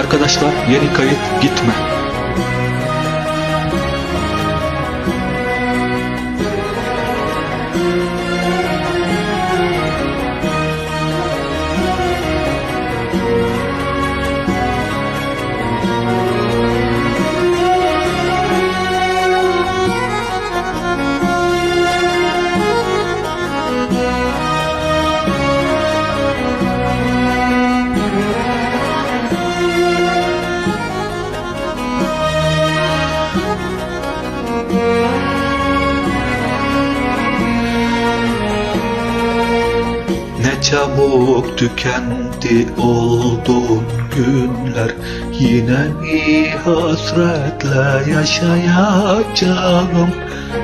Arkadaşlar yeni kayıt gitme. Çabuk tükendi olduğun günler. Yine bir hasretle yaşayacağım.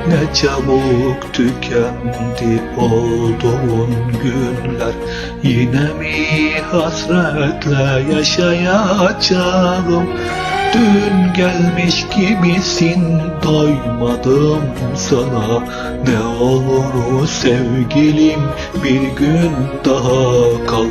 Ne çabuk tükendi olduğun günler. Yine bir hasretle yaşayacağım Dün gelmiş gibisin doymadım sana. Ne olur sevgilim bir gün daha kal.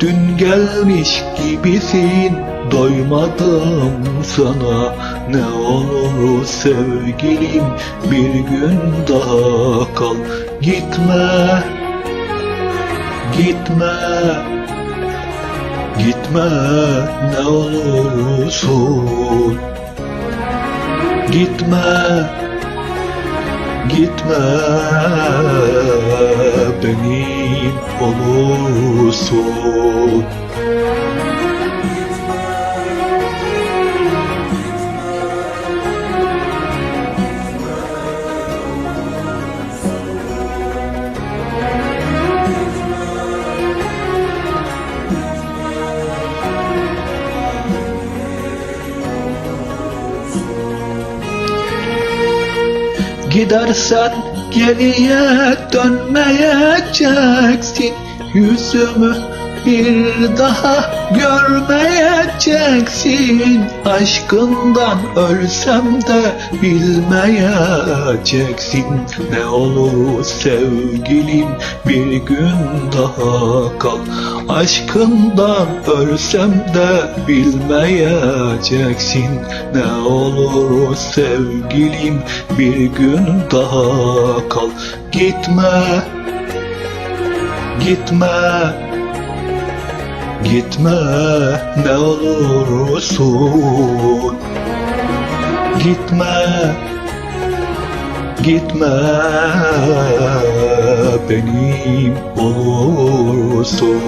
Dün gelmiş gibisin doymadım sana. Ne olur sevgilim bir gün daha kal. Gitme, gitme Gitme ne olursun. Gitme Gitme benim olursun Gidersen geriye dönmeyeceksin. Yüzümü bir daha görmeyeceksin. Aşkından ölsem de bilmeyeceksin. Ne olur sevgilim bir gün daha kal. Aşkından ölsem de bilmeyeceksin. Ne olur sevgilim bir gün daha kal. Gitme Gitme Gitme ne olursun. Gitme Gitme benim olursun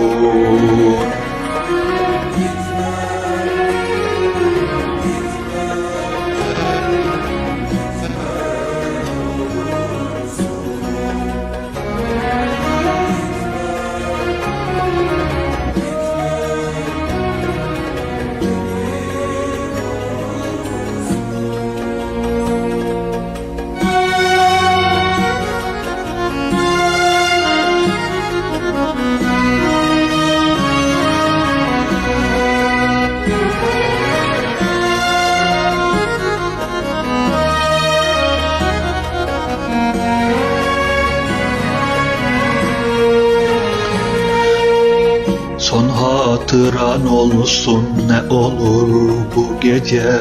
hatıran olsun ne olur bu gece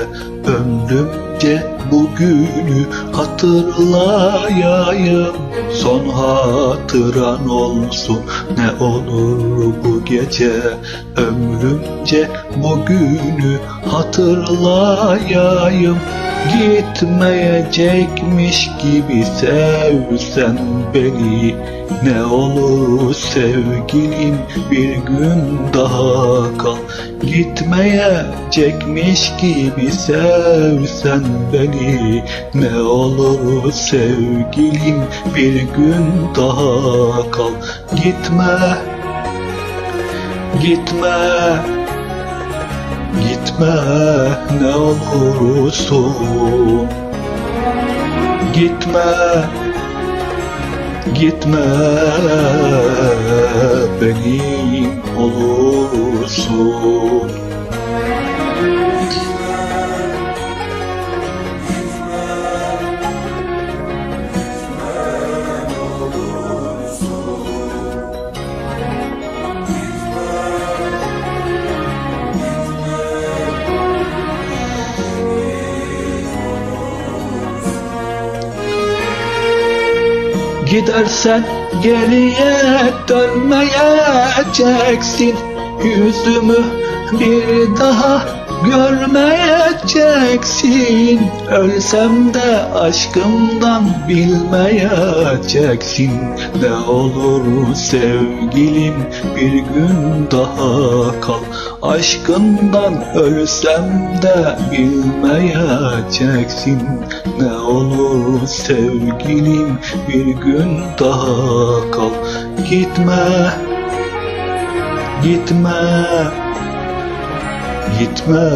Ömrümce bugünü hatırlayayım. Son hatıran olsun ne olur bu gece. Ömrümce bugünü hatırlayayım. Gitmeyecekmiş gibi sevsen beni. Ne olur sevgilim bir gün daha kal Gitmeyecekmiş gibi sevsen beni Ne olur sevgilim bir gün daha kal. Gitme Gitme Gitme ne olursun. Gitme Gitme benim olursun Gidersen geriye dönmeyeceksin. Yüzümü bir daha görmeyeceksin Ölsem de aşkımdan bilmeyeceksin Ne olur sevgilim bir gün daha kal. Aşkından ölsem de bilmeyeceksin Ne olur sevgilim bir gün daha kal. Gitme Gitme Gitme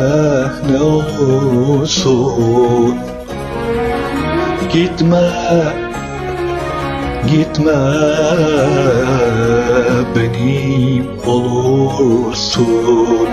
ne olursun Gitme Gitme benim olursun